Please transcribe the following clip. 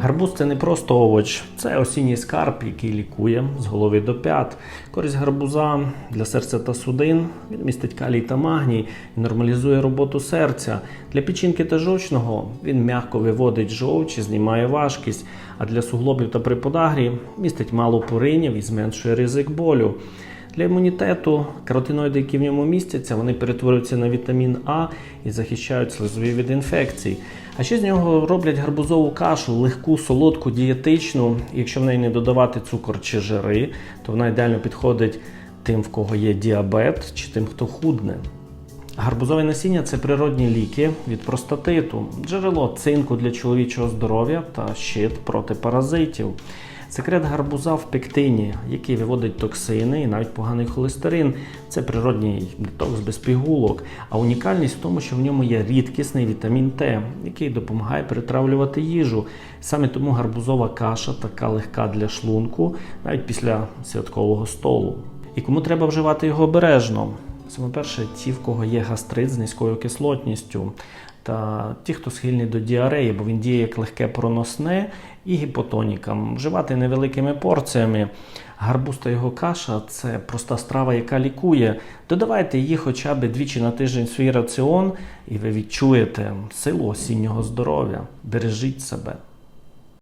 Гарбуз це не просто овоч, це осінній скарб, який лікує з голови до п'ят. Користь гарбуза для серця та судин. Він містить калій та магній і нормалізує роботу серця. Для печінки та жовчного він м'яко виводить жовч і знімає важкість. А для суглобів та при подагрі містить мало поринів і зменшує ризик болю. Для імунітету каротиноїди, які в ньому містяться, вони перетворюються на вітамін А і захищають слизові від інфекцій. А ще з нього роблять гарбузову кашу, легку, солодку, дієтичну. І якщо в неї не додавати цукор чи жири, то вона ідеально підходить тим, в кого є діабет, чи тим, хто худне. Гарбузове насіння це природні ліки від простатиту, джерело цинку для чоловічого здоров'я та щит проти паразитів. Секрет гарбуза в пектині, який виводить токсини і навіть поганий холестерин. Це природній детокс без пігулок. А унікальність в тому, що в ньому є рідкісний вітамін Т, який допомагає перетравлювати їжу. Саме тому гарбузова каша така легка для шлунку, навіть після святкового столу. І кому треба вживати його обережно? Саме перше, ті, в кого є гастрит з низькою кислотністю, та ті, хто схильні до діареї, бо він діє як легке проносне і гіпотонікам. Вживати невеликими порціями. Гарбуз та його каша це проста страва, яка лікує. Додавайте її хоча б двічі на тиждень в свій раціон, і ви відчуєте силу осіннього здоров'я. Бережіть себе.